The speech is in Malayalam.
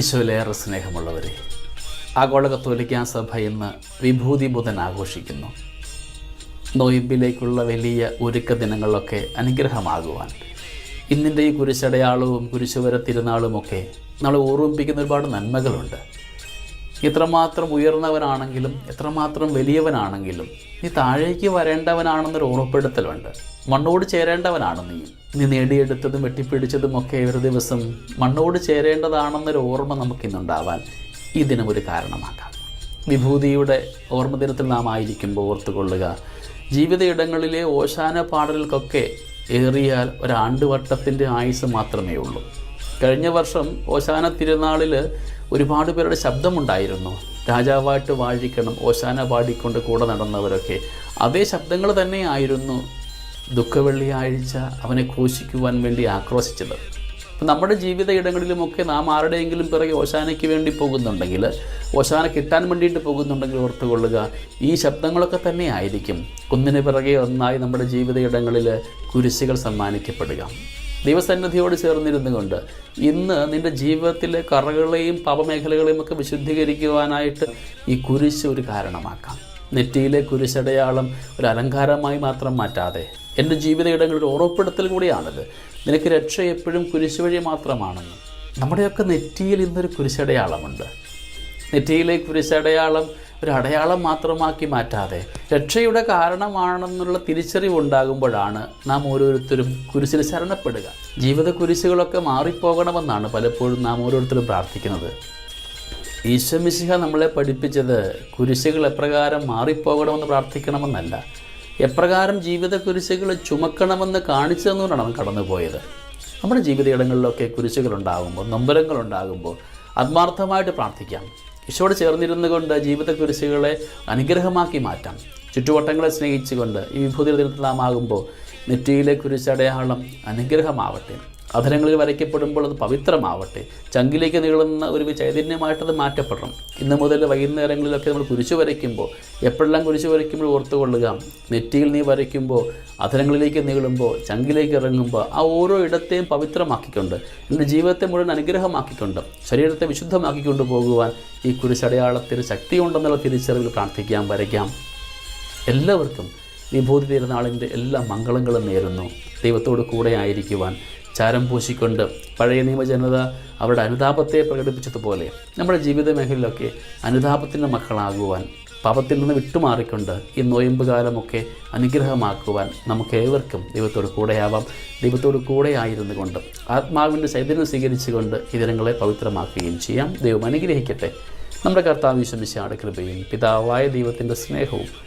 ഈശോയിലേറെ സ്നേഹമുള്ളവരെ ആഗോള കത്തോലിക്കാ സഭ ഇന്ന് വിഭൂതി ബുധൻ ആഘോഷിക്കുന്നു. നോയിമ്പിലേക്കുള്ള വലിയ ഒരുക്ക ദിനങ്ങളൊക്കെ അനുഗ്രഹമാകുവാൻ ഇന്നിന്റെ ഈ കുരിശടയാളവും കുരിശുവര തിരുനാളുമൊക്കെ നമ്മൾ ഓർമ്മിപ്പിക്കുന്ന ഒരുപാട് നന്മകളുണ്ട്. എത്രമാത്രം ഉയർന്നവനാണെങ്കിലും എത്രമാത്രം വലിയവനാണെങ്കിലും നീ താഴേക്ക് വരേണ്ടവനാണെന്നൊരു ഓർമ്മപ്പെടുത്തലുണ്ട്. മണ്ണോട് ചേരേണ്ടവനാണ് നീ. നീ നേടിയെടുത്തതും വെട്ടിപ്പിടിച്ചതും ഒക്കെ ഒരു ദിവസം മണ്ണോട് ചേരേണ്ടതാണെന്നൊരു ഓർമ്മ നമുക്കിന്നുണ്ടാവാൻ ഈ ദിനം ഒരു കാരണമാക്കാം. വിഭൂതിയുടെ ഓർമ്മ ദിനത്തിൽ നാം ആയിരിക്കുമ്പോൾ ഓർത്തുകൊള്ളുക ജീവിത ഇടങ്ങളിലെ ഓശാന പാടലുകൾക്കൊക്കെ ഏറിയാൽ ഒരാണ്ടുവട്ടത്തിന്റെ ആയുസ് മാത്രമേ ഉള്ളൂ കഴിഞ്ഞ വർഷം ഓശാന തിരുനാളിൽ ഒരുപാട് പേരുടെ ശബ്ദമുണ്ടായിരുന്നു. രാജാവായിട്ട് വാഴിക്കണം ഓശാന പാടിക്കൊണ്ട് കൂടെ നടന്നവരൊക്കെ. അതേ ശബ്ദങ്ങൾ തന്നെയായിരുന്നു ദുഃഖവെള്ളിയാഴ്ച അവനെ ക്രൂശിക്കുവാൻ വേണ്ടി ആക്രോശിച്ചത്. അപ്പം നമ്മുടെ ജീവിത ഇടങ്ങളിലുമൊക്കെ നാം ആരുടെയെങ്കിലും പിറകെ ഓശാനയ്ക്ക് വേണ്ടി പോകുന്നുണ്ടെങ്കിൽ ഓശാന കിട്ടാൻ വേണ്ടിയിട്ട് പോകുന്നുണ്ടെങ്കിൽ ഓർത്തുകൊള്ളുക ഈ ശബ്ദങ്ങളൊക്കെ തന്നെ ആയിരിക്കും ഒന്നിന് പിറകെ ഒന്നായി നമ്മുടെ ജീവിത ഇടങ്ങളിൽ കുരിശുകൾ സമ്മാനിക്കപ്പെടുക. ദൈവസന്നിധിയോട് ചേർന്നിരുന്നു കൊണ്ട് ഇന്ന് നിന്റെ ജീവിതത്തിലെ കറകളെയും പാപമേഖലകളെയും ഒക്കെ വിശുദ്ധീകരിക്കുവാനായിട്ട് ഈ കുരിശ് ഒരു കാരണമാക്കാം. നെറ്റിയിലെ കുരിശടയാളം ഒരു അലങ്കാരമായി മാത്രം മാറ്റാതെ. എന്റെ ജീവിത ഇടങ്ങളിൽ ഉറപ്പെടുത്തൽ കൂടിയാണിത്. നിനക്ക് രക്ഷ എപ്പോഴും കുരിശ് വഴി മാത്രമാണെന്ന്. നമ്മുടെയൊക്കെ നെറ്റിയിൽ ഇന്നൊരു കുരിശടയാളമുണ്ട് നെറ്റിയിലെ കുരിശടയാളം ഒരു അടയാളം മാത്രമാക്കി മാറ്റാതെ രക്ഷയുടെ കാരണമാണെന്നുള്ള തിരിച്ചറിവുണ്ടാകുമ്പോഴാണ് നാം ഓരോരുത്തരും കുരിശിൽ ശരണപ്പെടുക. ജീവിത കുരിശുകളൊക്കെ മാറിപ്പോകണമെന്നാണ് പലപ്പോഴും നാം ഓരോരുത്തരും പ്രാർത്ഥിക്കുന്നത്. ഈശ്വമിശിഹ നമ്മളെ പഠിപ്പിച്ചത് കുരിശുകൾ എപ്രകാരം മാറിപ്പോകണമെന്ന് പ്രാർത്ഥിക്കണമെന്നല്ല. എപ്രകാരം ജീവിത കുരിശുകൾ ചുമക്കണമെന്ന് കാണിച്ചു തന്നുകൊണ്ടാണ് അവൻ കടന്നുപോയത്. നമ്മുടെ ജീവിത ഇടങ്ങളിലൊക്കെ കുരിശുകളുണ്ടാകുമ്പോൾ നൊമ്പരങ്ങളുണ്ടാകുമ്പോൾ ആത്മാർത്ഥമായിട്ട് പ്രാർത്ഥിക്കാം. ഈശോട് ചേർന്നിരുന്നുകൊണ്ട് ജീവിത കുരിശുകളെ അനുഗ്രഹമാക്കി മാറ്റാം. ചുറ്റുവട്ടങ്ങളെ സ്നേഹിച്ചുകൊണ്ട് ഈ വിഭൂതി ദിനത്തിലാമാകുമ്പോൾ നെറ്റിയിലെ കുരിശടയാളം അനുഗ്രഹമാവട്ടെ. അധരങ്ങളിൽ വരയ്ക്കപ്പെടുമ്പോൾ അത് പവിത്രമാവട്ടെ. ചങ്കിലേക്ക് നീളുന്ന ഒരു ചൈതന്യമായിട്ടത് മാറ്റപ്പെടണം. ഇന്ന് മുതൽ വൈകുന്നേരങ്ങളിലൊക്കെ നമ്മൾ കുരിശു വരയ്ക്കുമ്പോൾ എപ്പോഴെല്ലാം കുരിശു വരയ്ക്കുമ്പോൾ ഓർത്തുകൊള്ളുക നെറ്റിയിൽ നീ വരയ്ക്കുമ്പോൾ അധരങ്ങളിലേക്ക് നീളുമ്പോൾ ചങ്കിലേക്ക് ഇറങ്ങുമ്പോൾ ആ ഓരോ ഇടത്തെയും പവിത്രമാക്കിക്കൊണ്ട് എന്റെ ജീവിതത്തെ മുഴുവൻ അനുഗ്രഹമാക്കിക്കൊണ്ട് ശരീരത്തെ വിശുദ്ധമാക്കിക്കൊണ്ട് പോകുവാൻ ഈ കുരിശടയാളത്തിന് ശക്തിയുണ്ടെന്നുള്ള തിരിച്ചറിവിൽ പ്രാർത്ഥിക്കാം വരയ്ക്കാം. എല്ലാവർക്കും വിഭൂതി തിരുനാളിന്റെ എല്ലാ മംഗളങ്ങളും നേരുന്നു. ദൈവത്തോട് കൂടെ ആയിരിക്കുവാൻ ചാരം പൂശിക്കൊണ്ട് പഴയ നിയമജനത അവരുടെ അനുതാപത്തെ പ്രകടിപ്പിച്ചതുപോലെ നമ്മുടെ ജീവിത മേഖലയിലൊക്കെ അനുതാപത്തിന്റെ മക്കളാകുവാൻ പാപത്തിൽ നിന്ന് വിട്ടുമാറിക്കൊണ്ട് ഈ നോയമ്പ് കാലമൊക്കെ അനുഗ്രഹമാക്കുവാൻ നമുക്ക് ഏവർക്കും ദൈവത്തോട് കൂടെയാവാം. ദൈവത്തോട് കൂടെ ആയിരുന്നു കൊണ്ട് ആത്മാവിന്റെ ചൈതന്യം സ്വീകരിച്ചുകൊണ്ട് ഈ ദിനങ്ങളെ പവിത്രമാക്കുകയും ചെയ്യാം. ദൈവം അനുഗ്രഹിക്കട്ടെ. നമ്മുടെ കർത്താവ് വിശ്വമിശാട് കൃപയും പിതാവായ ദൈവത്തിന്റെ സ്നേഹവും